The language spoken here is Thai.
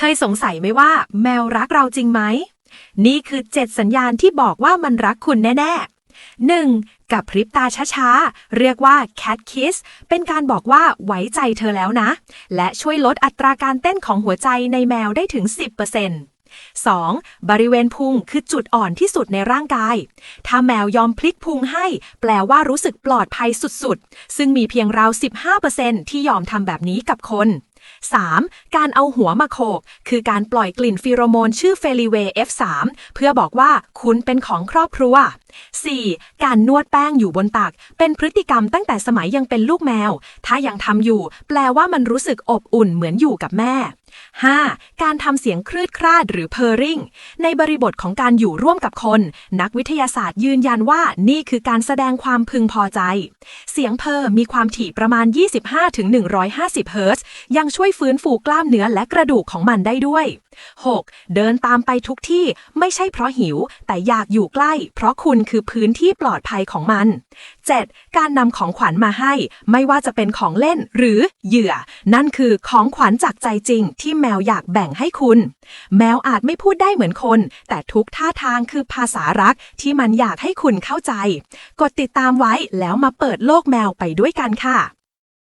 เคยสงสัยไหมว่าแมวรักเราจริงไหม นี่คือ 7 สัญญาณที่บอกว่ามันรักคุณแน่ๆ 1. กับพริบตาช้าๆ เรียกว่า cat kiss เป็นการบอกว่าไว้ใจเธอแล้วนะ และช่วยลดอัตราการเต้นของหัวใจในแมวได้ถึง 10% 2. บริเวณพุงคือจุดอ่อนที่สุดในร่างกาย ถ้าแมวยอมพลิกพุงให้ แปลว่ารู้สึกปลอดภัยสุดๆ ซึ่งมีเพียงราว 15%ที่ยอมทำแบบนี้กับคน 3. การเอาหัวมาโขก คือการปล่อยกลิ่นฟีโรโมนชื่อเฟลิเว F3 เพื่อบอกว่าคุณเป็นของครอบครัว 4. การนวดแป้งอยู่บนตัก เป็นพฤติกรรมตั้งแต่สมัยยังเป็นลูกแมว ถ้ายังทำอยู่ แปลว่ามันรู้สึกอบอุ่นเหมือนอยู่กับแม่ 5. การทำเสียงคลืดคลาดหรือเพอริงในบริบทของการอยู่ร่วมกับคน นักวิทยาศาสตร์ยืนยันว่านี่คือการแสดงความพึงพอใจ เสียงเพอมีความถี่ประมาณ 25-150 เฮิรตซ์ยังช่วยฟื้นฟูกล้ามเนื้อและกระดูกของมันได้ด้วย 6. เดินตามไปทุกที่ไม่ใช่เพราะหิว แต่อยากอยู่ใกล้ เพราะคุณคือพื้นที่ปลอดภัยของมัน 7. การนำของขวัญมาให้ ไม่ว่าจะเป็นของเล่นหรือเหยื่อ นั่นคือของขวัญจากใจจริง ที่แมวอยากแบ่งให้คุณ แมวอาจไม่พูดได้เหมือนคน แต่ทุกท่าทางคือภาษารักที่มันอยากให้คุณเข้าใจ กดติดตามไว้แล้วมาเปิดโลกแมวไปด้วยกันค่ะ